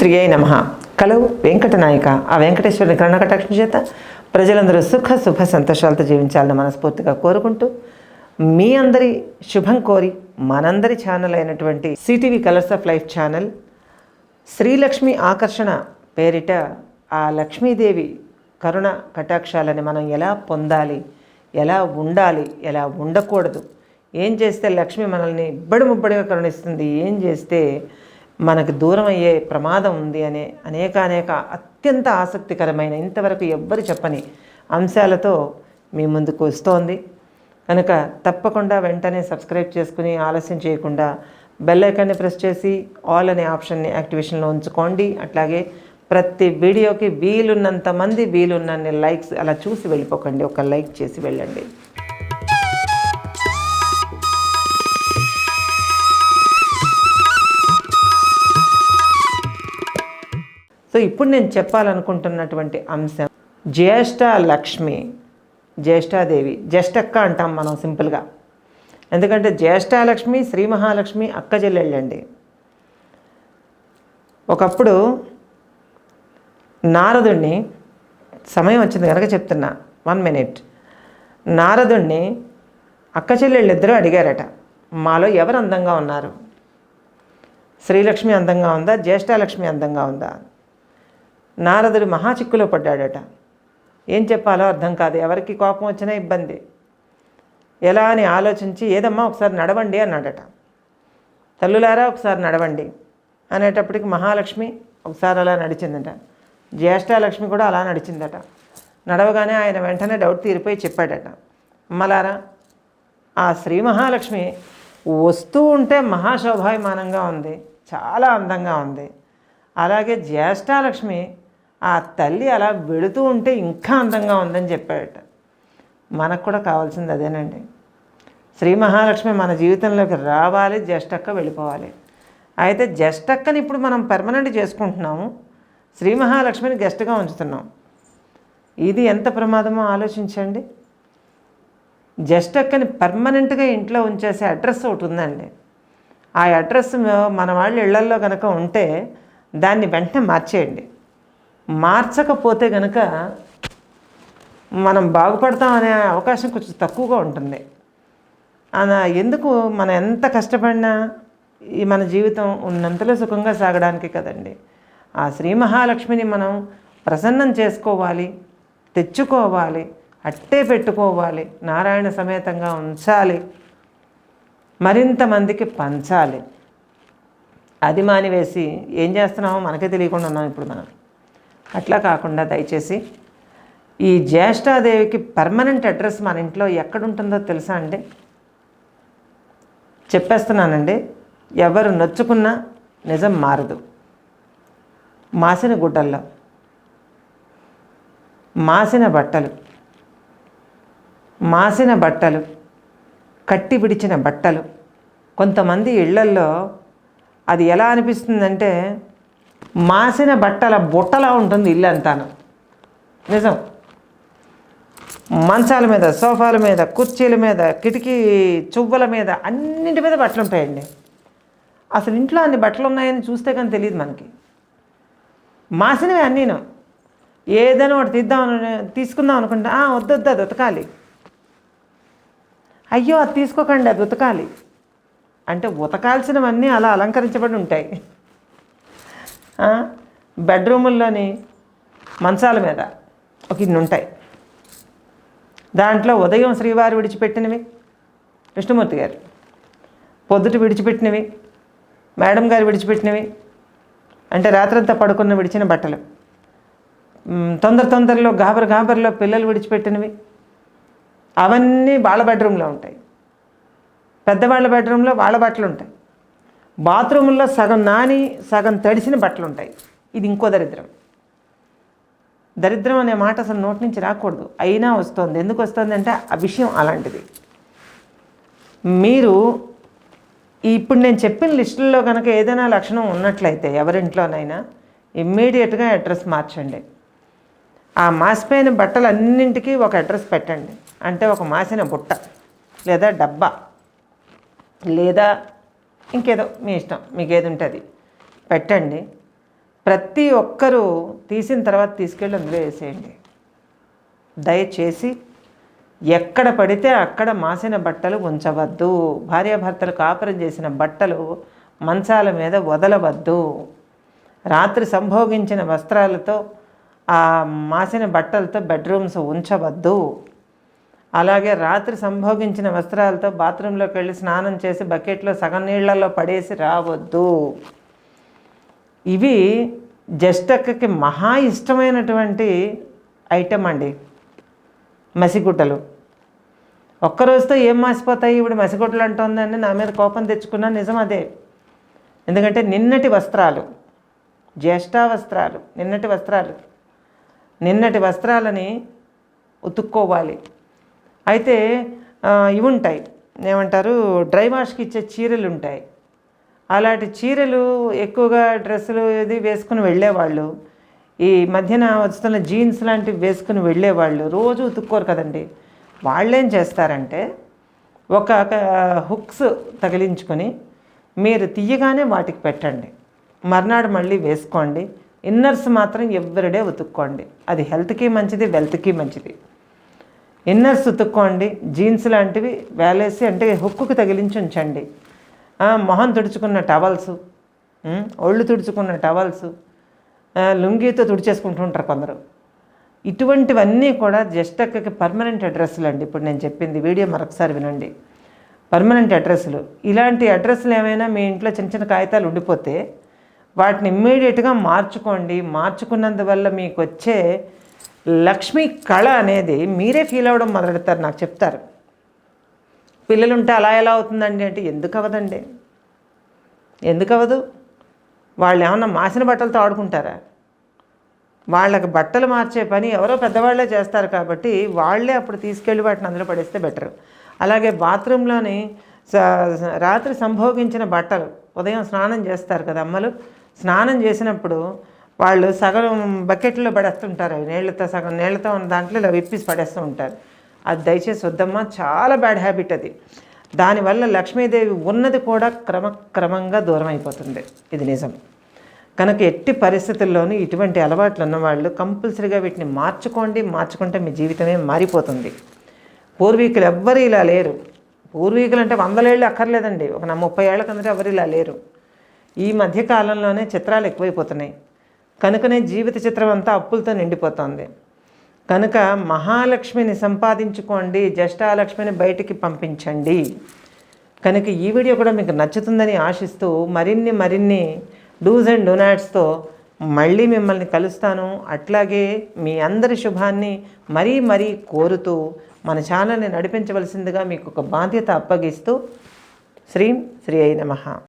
శ్రీ అయి నమ. కలవు వెంకటనాయక. ఆ వెంకటేశ్వరుని కరుణకటాక్షం చేత ప్రజలందరూ సుఖ శుభ సంతోషాలతో జీవించాలని మనస్ఫూర్తిగా కోరుకుంటూ మీ అందరి శుభం కోరి మనందరి ఛానల్ అయినటువంటి CTV colours of life channel Srilakshmi ఆకర్షణ పేరిట ఆ లక్ష్మీదేవి కరుణ కటాక్షాలని మనం ఎలా పొందాలి ఎలా ఉండాలి ఎలా ఉండకూడదు ఏం చేస్తే లక్ష్మి మనల్ని ఇబ్బడి ముబ్బడిగా కరుణిస్తుంది ఏం చేస్తే మనకు దూరం అయ్యే ప్రమాదం ఉంది అనే అనేక అనేక అత్యంత ఆసక్తికరమైన ఇంతవరకు ఎవ్వరు చెప్పని అంశాలతో మీ ముందుకు వస్తోంది. కనుక తప్పకుండా వెంటనే సబ్స్క్రైబ్ చేసుకుని ఆలస్యం చేయకుండా బెల్ ఐకాన్ని ప్రెస్ చేసి ఆల్ అనే ఆప్షన్ని యాక్టివేషన్లో ఉంచుకోండి. అట్లాగే ప్రతి వీడియోకి వీలున్నంత మంది వీలున్నన్ని లైక్స్ అలా చూసి వెళ్ళిపోకండి. ఒక లైక్ చేసి వెళ్ళండి. సో ఇప్పుడు నేను చెప్పాలనుకుంటున్నటువంటి అంశం జ్యేష్ఠ లక్ష్మి జ్యేష్ఠాదేవి జ్యేష్ఠక్క అంటాం మనం సింపుల్గా. ఎందుకంటే జ్యేష్ఠాలక్ష్మి శ్రీ మహాలక్ష్మి అక్క చెల్లెళ్ళండి. ఒకప్పుడు నారదుణ్ణి సమయం వచ్చింది కనుక చెప్తున్నా వన్ మినిట్ నారదుణ్ణి అక్క చెల్లెళ్ళిద్దరూ అడిగారట మాలో ఎవరు అందంగా ఉన్నారు? శ్రీలక్ష్మి అందంగా ఉందా? జ్యేష్ఠాలక్ష్మి అందంగా ఉందా? నారదుడు మహా చిక్కులో పడ్డాడట. ఏం చెప్పాలో అర్థం కాదు. ఎవరికి కోపం వచ్చినా ఇబ్బంది. ఎలా అని ఆలోచించి ఏదమ్మా ఒకసారి నడవండి అన్నాడట. తల్లులారా ఒకసారి నడవండి అనేటప్పటికి మహాలక్ష్మి ఒకసారి అలా నడిచిందట. జ్యేష్ఠాలక్ష్మి కూడా అలా నడిచిందట. నడవగానే ఆయన వెంటనే డౌట్ తీరిపోయి చెప్పాడట. అమ్మలారా ఆ శ్రీ మహాలక్ష్మి వస్తూ ఉంటే మహాశోభాయమానంగా ఉంది. చాలా అందంగా ఉంది. అలాగే జ్యేష్ఠాలక్ష్మి ఆ తల్లి అలా వెళుతూ ఉంటే ఇంకా అందంగా ఉందని చెప్పాడట. మనకు కూడా కావాల్సింది అదేనండి. శ్రీ మహాలక్ష్మి మన జీవితంలోకి రావాలి జ్యేష్ఠక్క వెళ్ళిపోవాలి. అయితే జ్యేష్ఠక్కని ఇప్పుడు మనం పర్మనెంట్ చేసుకుంటున్నాము. శ్రీ మహాలక్ష్మిని గెస్ట్గా ఉంచుతున్నాం. ఇది ఎంత ప్రమాదమో ఆలోచించండి. జ్యేష్ఠక్కని పర్మనెంట్గా ఇంట్లో ఉంచేసే అడ్రస్ ఒకటి ఉందండి. ఆ అడ్రస్ మన వాళ్ళ ఇళ్ళల్లో కనుక ఉంటే దాన్ని వెంటనే మార్చేయండి. మార్చకపోతే కనుక మనం బాగుపడతాం అనే అవకాశం కొంచెం తక్కువగా ఉంటుంది. అలా ఎందుకు మనం ఎంత కష్టపడినా ఈ మన జీవితం ఉన్నంతలో సుఖంగా సాగడానికి కదండి. ఆ శ్రీ మహాలక్ష్మిని మనం ప్రసన్నం చేసుకోవాలి తెచ్చుకోవాలి అట్టే పెట్టుకోవాలి నారాయణ సమేతంగా ఉంచాలి మరింత మందికి పంచాలి. అది మానివేసి ఏం చేస్తున్నామో మనకే తెలియకుండా ఉన్నాం ఇప్పుడు మనం. అట్లా కాకుండా దయచేసి ఈ జ్యేష్ఠాదేవికి పర్మనెంట్ అడ్రస్ మన ఇంట్లో ఎక్కడుంటుందో తెలుసా అండి? చెప్పేస్తున్నానండి ఎవరు నొచ్చుకున్నా నిజం మారదు. మాసిన గుడ్డల్లో మాసిన బట్టలు మాసిన బట్టలు కట్టి విడిచిన బట్టలు కొంతమంది ఇళ్ళల్లో అది ఎలా అనిపిస్తుందంటే మాసిన బట్టల బుట్టలా ఉంటుంది ఇల్లు అంతాను. నిజం. మంచాల మీద సోఫాల మీద కుర్చీల మీద కిటికీ చువ్వల మీద అన్నింటి మీద బట్టలు ఉంటాయండి. అసలు ఇంట్లో అన్ని బట్టలు ఉన్నాయని చూస్తే కానీ తెలియదు మనకి. మాసినవి అన్నీను. ఏదైనా ఒకటి తీద్దాం తీసుకుందాం అనుకుంటే "ఆ, వద్దు అది ఉతకాలి. అయ్యో అది తీసుకోకండి అది ఉతకాలి. అంటే ఉతకాల్సినవన్నీ అలా అలంకరించబడి ఉంటాయి. బెడ్రూముల్లోని మంచాల మీద ఒక ఇన్ని ఉంటాయి. దాంట్లో ఉదయం శ్రీవారు విడిచిపెట్టినవి విష్ణుమూర్తి గారు. పొద్దుట విడిచిపెట్టినవి మేడం గారు విడిచిపెట్టినవి అంటే రాత్రంతా పడుకున్న విడిచిన బట్టలు. తొందర తొందరలో గాబర్ గాబర్లో పిల్లలు విడిచిపెట్టినవి. అవన్నీ వాళ్ళ బెడ్రూమ్లో ఉంటాయి. పెద్దవాళ్ళ బెడ్రూమ్లో వాళ్ళ బట్టలు ఉంటాయి. బాత్రూంలో సగం నాని సగం తడిసిన బట్టలు ఉంటాయి ఇది ఇంకో దరిద్రం. దరిద్రం అనే మాట అసలు నోటి నుంచి రాకూడదు. అయినా వస్తుంది. ఎందుకు వస్తుంది అంటే ఆ విషయం అలాంటిది. మీరు ఇప్పుడు నేను చెప్పిన లిస్టుల్లో కనుక ఏదైనా లక్షణం ఉన్నట్లయితే ఎవరింట్లోనైనా ఇమ్మీడియట్గా అడ్రస్ మార్చండి. ఆ మాసిపోయిన బట్టలన్నింటికీ ఒక అడ్రస్ పెట్టండి. అంటే ఒక మాసిన బుట్ట లేదా డబ్బా లేదా ఇంకేదో మీ ఇష్టం మీకు ఏది ఉంటుంది పెట్టండి. ప్రతి ఒక్కరూ తీసిన తర్వాత తీసుకెళ్ళి అందులో వేసేయండి. దయచేసి ఎక్కడ పడితే అక్కడ మాసిన బట్టలు ఉంచవద్దు. భార్యాభర్తలు కాపురం చేసిన బట్టలు మంచాల మీద వదలవద్దు. రాత్రి సంభోగించిన వస్త్రాలతో ఆ మాసిన బట్టలతో బెడ్రూమ్స్ ఉంచవద్దు. అలాగే రాత్రి సంభోగించిన వస్త్రాలతో బాత్రూంలోకి వెళ్ళి స్నానం చేసి బకెట్లో సగం నీళ్ళలో పడేసి రావద్దు. ఇవి జస్టక్కకి మహా ఇష్టమైనటువంటి ఐటెం అండి. మసిగుట్టలు. ఒక్కరోజుతో ఏం మాసిపోతాయి? ఇప్పుడు మసిగుట్టలు అంటుందని నా మీద కోపం తెచ్చుకున్నా నిజం అదే. ఎందుకంటే నిన్నటి వస్త్రాలు జ్యేష్ఠ వస్త్రాలు నిన్నటి వస్త్రాలు నిన్నటి వస్త్రాలని ఉతుక్కోవాలి. అయితే ఇవి ఉంటాయి ఏమంటారు? డ్రై వాష్కి ఇచ్చే చీరలు ఉంటాయి అలాంటి చీరలు ఎక్కువగా డ్రెస్సులు ఇది వేసుకుని వెళ్ళేవాళ్ళు. ఈ మధ్యన వస్తున్న జీన్స్ లాంటివి వేసుకుని వెళ్ళేవాళ్ళు. రోజు ఉతుక్కోరు కదండి. వాళ్ళేం చేస్తారంటే ఒక హుక్స్ తగిలించుకొని మీరు తీయగానే వాటికి పెట్టండి. మర్నాడు మళ్ళీ వేసుకోండి. ఇన్నర్స్ మాత్రం ఎవ్రీడే ఉతుక్కోండి. అది హెల్త్కి మంచిది వెల్త్కి మంచిది. ఇన్నర్స్ ఉతుక్కోండి జీన్స్ లాంటివి వేలేసి అంటే హుక్కుకి తగిలించి ఉంచండి. మొహం తుడుచుకున్న టవల్స్ ఒళ్ళు తుడుచుకున్న టవల్స్ లుంగీతో తుడిచేసుకుంటూ ఉంటారు కొందరు. ఇటువంటివన్నీ కూడా జస్ట్ పర్మనెంట్ అడ్రస్లు అండి. ఇప్పుడు నేను చెప్పింది వీడియో మరొకసారి వినండి. పర్మనెంట్ అడ్రస్లు. ఇలాంటి అడ్రస్లు ఏమైనా మీ ఇంట్లో చిన్న చిన్న కాగితాలు ఉండిపోతే వాటిని ఇమ్మీడియట్గా మార్చుకోండి. మార్చుకున్నందువల్ల మీకు వచ్చే లక్ష్మీ కళ అనేది మీరే ఫీల్ అవ్వడం మొదలెడతారు నాకు చెప్తారు. పిల్లలు ఉంటే అలా ఎలా అవుతుందండి అంటే ఎందుకు అవ్వదండి? ఎందుకు అవ్వదు? వాళ్ళు ఏమన్నా మాసిన బట్టలతో ఆడుకుంటారా? వాళ్ళకి బట్టలు మార్చే పని ఎవరో పెద్దవాళ్ళే చేస్తారు కాబట్టి వాళ్ళే అప్పుడు తీసుకెళ్ళి వాటిని అందులో పడేస్తే బెటర్. అలాగే బాత్రూంలోని రాత్రి సంభోగించిన బట్టలు ఉదయం స్నానం చేస్తారు కదా అమ్మలు స్నానం చేసినప్పుడు వాళ్ళు సగం బకెట్లో పడేస్తుంటారు. అవి నీళ్ళతో సగం నీళ్ళతో ఉన్న దాంట్లో ఇలా విప్పేసి పడేస్తూ ఉంటారు. అది దయచేసి వద్దమ్మా చాలా బ్యాడ్ హ్యాబిట్ అది. దానివల్ల లక్ష్మీదేవి ఉన్నది కూడా క్రమక్రమంగా దూరం అయిపోతుంది. ఇది నిజం. కనుక ఎట్టి పరిస్థితుల్లోనూ ఇటువంటి అలవాట్లు ఉన్నవాళ్ళు కంపల్సరీగా వీటిని మార్చుకోండి. మార్చుకుంటే మీ జీవితమే మారిపోతుంది. పూర్వీకులు ఎవ్వరు ఇలా లేరు. పూర్వీకులు అంటే వందలేళ్ళు అక్కర్లేదండి. ఒక నా ముప్పై ఏళ్ళ కిందట ఎవరు ఇలా లేరు. ఈ మధ్య కాలంలోనే చిత్రాలు ఎక్కువైపోతున్నాయి. కనుకనే జీవిత చిత్రం అంతా అప్పులతో నిండిపోతుంది. కనుక మహాలక్ష్మిని సంపాదించుకోండి జ్యేష్ఠాలక్ష్మిని బయటికి పంపించండి. కనుక ఈ వీడియో కూడా మీకు నచ్చుతుందని ఆశిస్తూ మరిన్ని మరిన్ని డూస్ అండ్ డొనాట్స్తో మళ్ళీ మిమ్మల్ని కలుస్తాను. అట్లాగే మీ అందరి శుభాన్ని మరీ మరీ కోరుతూ మన ఛానల్ని నడిపించవలసిందిగా మీకు ఒక బాధ్యత అప్పగిస్తూ శ్రీం శ్రీ అయి నమ.